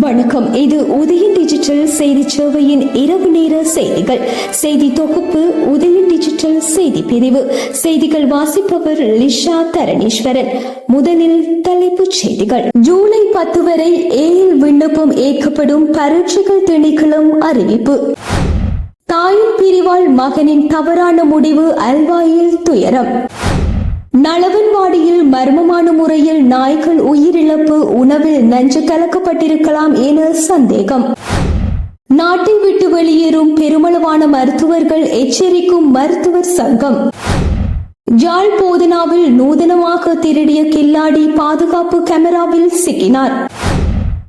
வணக்கம். இது உதயன் டிஜிட்டல் செய்தி சேவையின் இரவு நேர செய்திகள். செய்தி தொகுப்பு உதயன் டிஜிட்டல் செய்தி பிரிவு. செய்திகள் வாசிப்பவர் லிஷா தரணீஸ்வரன். முதலில் தலைப்புச் செய்திகள். ஜூலை பத்து வரை ஏழில் விண்ணப்பம் ஏற்கப்படும் பரீட்சைகள் திணைக்களம் அறிவிப்பு. தாயின் பிரிவால் மகனின் தவறான முடிவு அல்வாயில் துயரம். நளவன்வாடியில் மர்மமான முறையில் நாய்கள் உயிரிழப்பு உணவில் நஞ்சு கலக்கப்பட்டிருக்கலாம் என சந்தேகம். நாட்டை விட்டு வெளியேறும் பெருமளவான மருத்துவர்கள் எச்சரிக்கும் மருத்துவர் சங்கம். ஜாழ் போதனாவில் நூதனமாக திருடிய கில்லாடி பாதுகாப்பு கேமராவில் சிக்கினார்.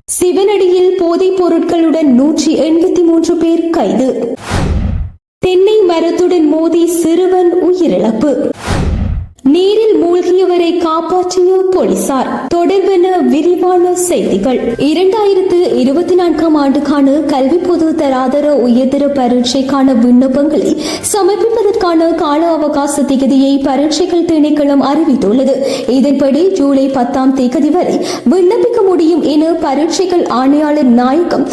சிவனடியில் போதைப் பொருட்களுடன் நூற்றி எண்பத்தி மூன்று பேர் கைது. தென்னை மரத்துடன் மோதி சிறுவன் உயிரிழப்பு. மூழ்கியவரை காப்பாற்றிய போலீசார். தொடர்பென விரிவான செய்திகள். இரண்டாயிரத்து இருபத்தி நான்காம் ஆண்டுக்கான கல்வி பொது தராதர உயர்தர பரீட்சைக்கான விண்ணப்பங்களை சமர்ப்பிப்பதற்கான கால அவகாச திகதியை பரீட்சைகள் திணைக்களம் அறிவித்துள்ளது. இதன்படி ஜூலை பத்தாம் தேதி வரை விண்ணப்பிக்க முடியும் என பரீட்சைகள் ஆணையாளர் நாயகம்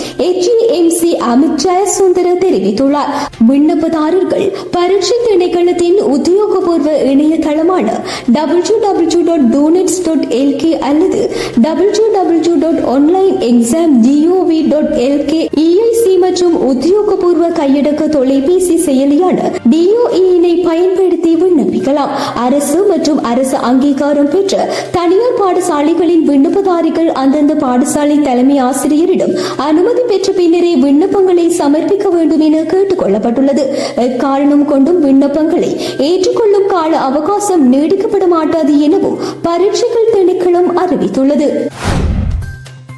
சி அமித் ஜெயசுந்தர தெரிவித்துள்ளார். விண்ணப்பதாரர்கள் பரீட்சை திணைக்களத்தின் உத்தியோகபூர்வ இணையதளமான W W dot doenets dot LK அல்லது W W dot online exam GOV dot LK EIC மற்றும் உத்தியோகபூர்வ கையடக்க தொலைபேசி செயலியான டிஓஇனை பயன்படுத்தி விண்ணப்பிக்கலாம். அரசு மற்றும் அரசு அங்கீகாரம் பெற்ற தனியார் பாடசாலைகளின் விண்ணப்பதாரிகள் அந்தந்த பாடசாலை தலைமை ஆசிரியரிடம் அனுமதி பெற்ற பின்னரே விண்ணப்பங்களை சமர்ப்பிக்க வேண்டும் என கேட்டுக் கொள்ளப்பட்டுள்ளது எக்காரணம் கொண்டும் விண்ணப்பங்களை ஏற்றுக்கொள்ளும் கால அவகாசம் நீடிக்கப்பட மாட்டாது எனவும் பரீட்சைகள் திணைக்களம் அறிவித்துள்ளது.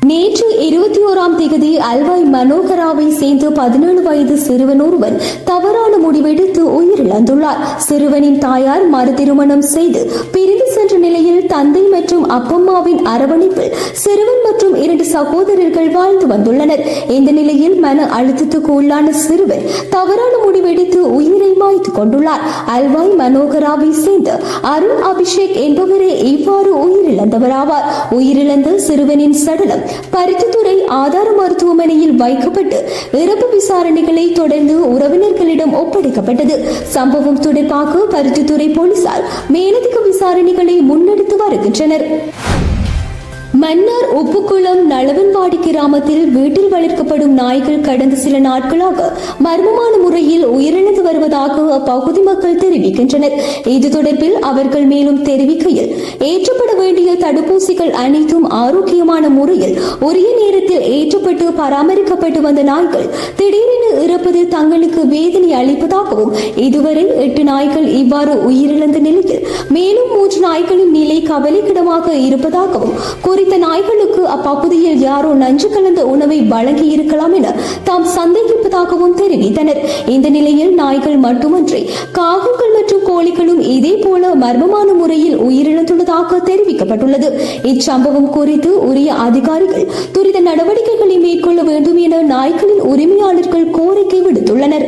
நேற்று இருபத்தி ஓராம் தேதி அல்வாய் மனோகராவை சேர்ந்த பதினேழு வயது சிறுவன் ஒருவன் தவறான முடிவெடுத்து உயிரிழந்துள்ளார். சிறுவனின் தாயார் மறு திருமணம் செய்து பிரிந்து சென்ற நிலையில் தந்தை மற்றும் அப்பம்மாவின் அரவணைப்பில் சிறுவன் மற்றும் இரண்டு சகோதரர்கள் வாழ்ந்து வந்துள்ளனர். இந்த நிலையில் மன அழுத்தத்துக்கு உள்ளான சிறுவன் தவறான முடிவெடுத்து உயிரை மாய்த்து கொண்டுள்ளார். அல்வாய் மனோகராவை சேர்ந்த அருண் அபிஷேக் என்பவரே இவ்வாறு உயிரிழந்தவராவார். உயிரிழந்த சிறுவனின் சடலம் பருத்தித்துறை ஆதார மருத்துவமனையில் வைக்கப்பட்டு இறப்பு விசாரணைகளை தொடர்ந்து உறவினர்களிடம் ஒப்படைக்கப்பட்டது. சம்பவம் தொடர்பாக பருத்தித்துறை போலீசார் மேலதிக விசாரணைகளை முன்னெடுத்து வருகின்றனர். மன்னார் உப்புக்குளம் நளவன்வாடி கிராமத்தில் வீட்டில் வளர்க்கப்படும் நாய்கள் கடந்த சில நாட்களாக மர்மமான முறையில் உயிரிழந்து வருவதாக அப்பகுதி மக்கள் தெரிவிக்கின்றனர். இது தொடர்பில் அவர்கள் மேலும் தெரிவிக்கையில் ஏற்றப்பட வேண்டிய தடுப்பூசிகள் அனைத்தும் ஆரோக்கியமான முறையில் உரிய நேரத்தில் ஏற்றப்பட்டு பராமரிக்கப்பட்டு வந்த நாய்கள் திடீரென இறப்பது தங்களுக்கு வேதனை அளிப்பதாகவும் இதுவரை எட்டு நாய்கள் இவ்வாறு உயிரிழந்த நிலையில் மேலும் மூன்று நாய்களின் நிலை கவலைக்கிடமாக இருப்பதாகவும் குறித்த நாய்களுக்கு அப்பகுதியில் யாரோ நஞ்சு கலந்த உணவை வழங்கி இருக்கலாம் என தாம் சந்தேகிப்பதாகவும் தெரிவித்தனர். இந்த நிலையில் நாய்கள் மட்டுமன்றி காகங்கள் மற்றும் கோழிகளும் இதே போல மர்மமான முறையில் உயிரிழந்துள்ளதாக தெரிவிக்கப்பட்டுள்ளது. இச்சம்பவம் குறித்து உரிய அதிகாரிகள் துரித நடவடிக்கைகளை மேற்கொள்ள வேண்டும் என நாய்களின் உரிமையாளர்கள் கோரிக்கை விடுத்துள்ளனர்.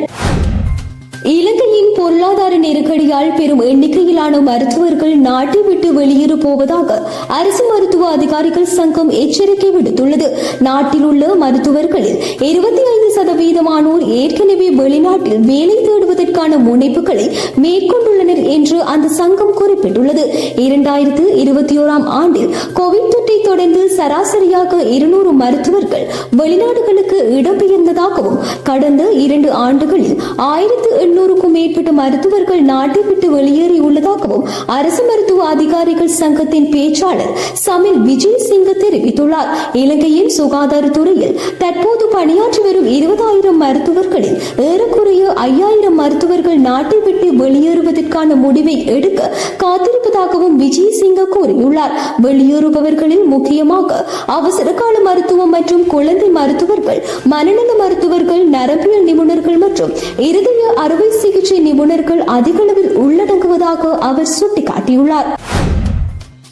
இலங்கையின் பொருளாதார நெருக்கடியால் பெரும் எண்ணிக்கையிலான மருத்துவர்கள் நாட்டை விட்டு வெளியேற போவதாக அரசு மருத்துவ அதிகாரிகள் சங்கம் எச்சரிக்கை விடுத்துள்ளது. நாட்டில் உள்ள மருத்துவர்களில் இருபத்தி ஐந்து சதவீதமானோர் ஏற்கனவே வெளிநாட்டில் வேலை தேடுவதற்கான முனைப்புகளை மேற்கொண்டுள்ளனர் என்று அந்த சங்கம் குறிப்பிட்டுள்ளது. இரண்டாயிரத்து இருபத்தி ஓராம் ஆண்டில் கோவிட் தொற்றை தொடர்ந்து சராசரியாக இருநூறு மருத்துவர்கள் வெளிநாடுகளுக்கு இடம்பெயர்ந்ததாகவும் கடந்த இரண்டு ஆண்டுகளில் ஆயிரத்து எண்ணூறுக்கும் மேற்பட்ட மருத்துவர்கள் நாட்டை விட்டு வெளியேறியுள்ளதாகவும் அரசு மருத்துவ அதிகாரிகள் சங்கத்தின் பேச்சாளர் சமில் விஜய் சிங் தெரிவித்துள்ளார். இலங்கையின் சுகாதாரத்துறையில் தற்போது பணியாற்றி வரும் இருபது இருபதாயிரம் மருத்துவர்களில் ஏறக்குறைய ஐயாயிரம் மருத்துவர்கள் நாட்டை விட்டு வெளியேறுவதற்கான முடிவை எடுக்க காத்திருப்பதாகவும் விஜய் சிங்க கூறியுள்ளார். வெளியேறுபவர்களில் முக்கியமாக அவசர கால மருத்துவம் மற்றும் குழந்தை மருத்துவர்கள் மனநல மருத்துவர்கள் நரம்பியல் நிபுணர்கள் மற்றும் இருதய அறுவை சிகிச்சை நிபுணர்கள் அதிகளவில் உள்ளடங்குவதாக அவர் சுட்டிக்காட்டியுள்ளார்.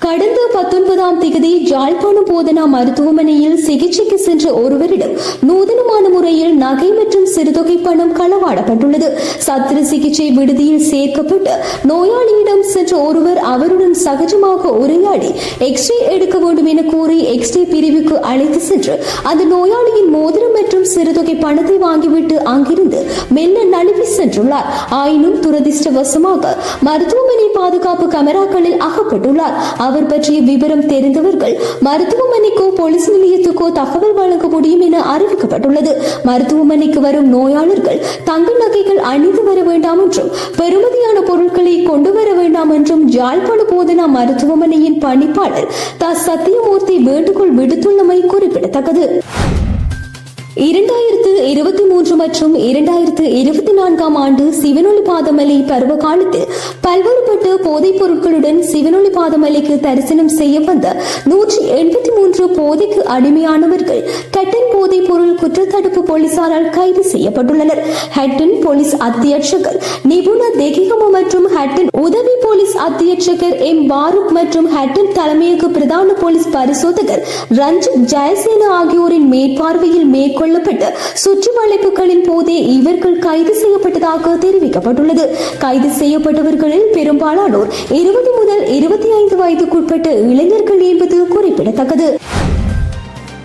கடந்த பத்தொன்பதாம் தேதி யாழ்ப்பாணம் போதனா மருத்துவமனையில் சிகிச்சைக்கு சென்ற ஒருவரிடம் நூதனமான முறையில் நகை மற்றும் சிறுதொகை பணம் களவாடப்பட்டுள்ளது. சத்திர சிகிச்சை விடுதியில் சேர்க்கப்பட்டு நோயாளியிடம் சென்ற ஒருவர் அவருடன் சகஜமாக உரையாடி எக்ஸ்ரே எடுக்க வேண்டும் என கூறி எக்ஸ்ரே பிரிவுக்கு அழைத்து சென்று அந்த நோயாளியின் மோதிரம் மற்றும் சிறுதொகை பணத்தை வாங்கிவிட்டு அங்கிருந்து மெல்ல நழுவி சென்றுள்ளார். ஆயினும் துரதிருஷ்டவசமாக மருத்துவமனை பாதுகாப்பு கமராக்களில் அகப்பட்டுள்ளார். அவர் பற்றிய விவரம் தெரிந்தவர்கள் மருத்துவமனைக்கோ போலீஸ் நிலையத்துக்கோ தகவல் வழங்க முடியும் என அறிவிக்கப்பட்டுள்ளது. மருத்துவமனைக்கு வரும் நோயாளர்கள் தங்க நகைகள் அணிந்து வர வேண்டாம் என்றும் பெறுமதியான பொருட்களை கொண்டு வர வேண்டாம் என்றும் யாழ்ப்பாண போதனா மருத்துவமனையின் பணிப்பாளர் த. சத்தியமூர்த்தி வேண்டுகோள் விடுத்துள்ளமை குறிப்பிடத்தக்கது. இரண்டாயிரத்து இருபத்தி மூன்று மற்றும் இரண்டாயிரத்து இருபத்தி நான்காம் ஆண்டு சிவனொளி பாதமலை பருவ காலத்தில் பல்வேறுபட்ட போதைப் பொருட்களுடன் சிவனொளி பாதமலைக்கு தரிசனம் செய்ய வந்த நூற்றி எண்பத்தி மூன்று போதைக்கு அடிமையானவர்கள் கட்டன் போதைப் பொருள் குற்றத்தடுப்பு போலீசாரால் கைது செய்யப்பட்டுள்ளனர். ஹட்டன் போலீஸ் அத்தியட்சகர் நிபுண தேகிகம மற்றும் ஹட்டன் உதவி போலீஸ் அத்தியட்சகர் எம் பாரூக் மற்றும் ஹட்டன் தலைமையக பிரதான போலீஸ் பரிசோதகர் ரஞ்சித் ஜெயசேன ஆகியோரின் மேற்பார்வையில் கொள்ளப்பட்டு சுற்றுவளைப்புகளின் போதே இவர்கள் கைது செய்யப்பட்டதாக தெரிவிக்கப்பட்டுள்ளது. கைது செய்யப்பட்டவர்களில் பெரும்பாலானோர் இருபது முதல் இருபத்தி ஐந்து வயதுக்குட்பட்ட இளைஞர்கள் என்பது குறிப்பிடத்தக்கது.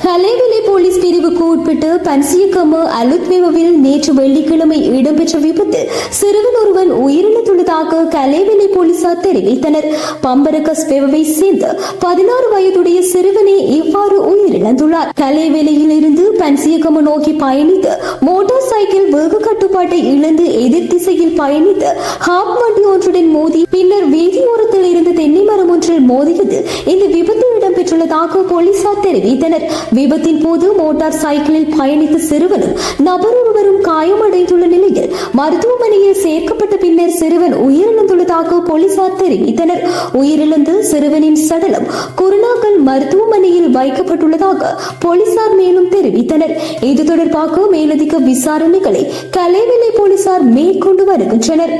கலேவிலை போலீஸ் பிரிவுக்கு உட்பட்டு பன்சியக்கம அலுத்வேவில் நேற்று வெள்ளிக்கிழமை இடம்பெற்ற விபத்தில் சிறுவன் ஒருவன் உயிரிழந்துள்ளதாக கலேவிலை போலீசார் தெரிவித்தனர். பம்பரகஸ் வெவை சேர்ந்த பதினாறு வயதுடைய சிறுவனே இவ்வாறு உயிரிழந்துள்ளார். கலேவேலையில் இருந்து பன்சியக்கம நோக்கி பயணித்து மோட்டார் சைக்கிள் வேக கட்டுப்பாட்டை இழந்து எதிர் திசையில் பயணித்து ஹாப் வண்டி ஒன்றுடன் மோதி பின்னர் வீதியோரத்தில் இருந்து தென்னை மரம் ஒன்றில் மோதியது. இந்த விபத்தில் இடம்பெற்றுள்ளதாக போலீசார் தெரிவித்தனர். விபத்தின் போது மோட்டார் சைக்கிளில் பயணித்த சிறுவனும் நபர் ஒருவரும் காயமடைந்துள்ள நிலையில் மருத்துவமனையில் சேர்க்கப்பட்ட பின்னர் சிறுவன் உயிரிழந்துள்ளதாக போலீசார் தெரிவித்தனர். உயிரிழந்த சிறுவனின் சடலம் குருணாகல் மருத்துவமனையில் வைக்கப்பட்டுள்ளதாக போலீசார் மேலும் தெரிவித்தனர். இது தொடர்பாக மேலதிக விசாரணைகளை கலைவிலை போலீசார் மேற்கொண்டு வருகின்றனர்.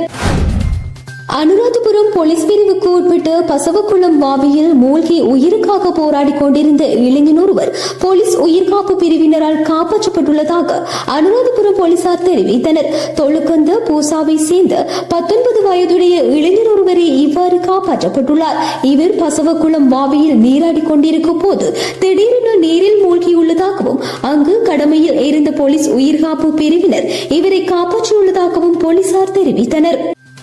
அனுராதபுரம் போலீஸ் பிரிவுக்கு உட்பட்டு பசவக்குளம் வாவியில் மூழ்கி உயிருக்காக போராடி கொண்டிருந்த இளைஞன் ஒருவர் போலீஸ் உயிர்காப்பு பிரிவினரால் காப்பாற்றப்பட்டுள்ளதாக அனுராதபுரம் போலீசார் தெரிவித்தனர். தொழுக்கந்த பூசாவை சேர்ந்த பத்தொன்பது வயதுடைய இளைஞர் ஒருவரே இவ்வாறு காப்பாற்றப்பட்டுள்ளார். இவர் பசவக்குளம் வாவியில் நீராடி கொண்டிருக்கும் போது திடீரென நீரில் மூழ்கியுள்ளதாகவும் அங்கு கடமையில் இருந்த போலீஸ் உயிர்காப்பு பிரிவினர் இவரை காப்பாற்றியுள்ளதாகவும் போலீசார் தெரிவித்தனர்.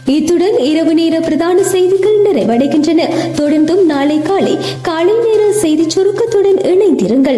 இத்துடன் இரவு நேர பிரதான செய்திகள் நிறைவடைகின்றன. தொடர்ந்தும் நாளை காலை காலை நேர செய்தி சுருக்கத்துடன் இணைந்திருங்கள்.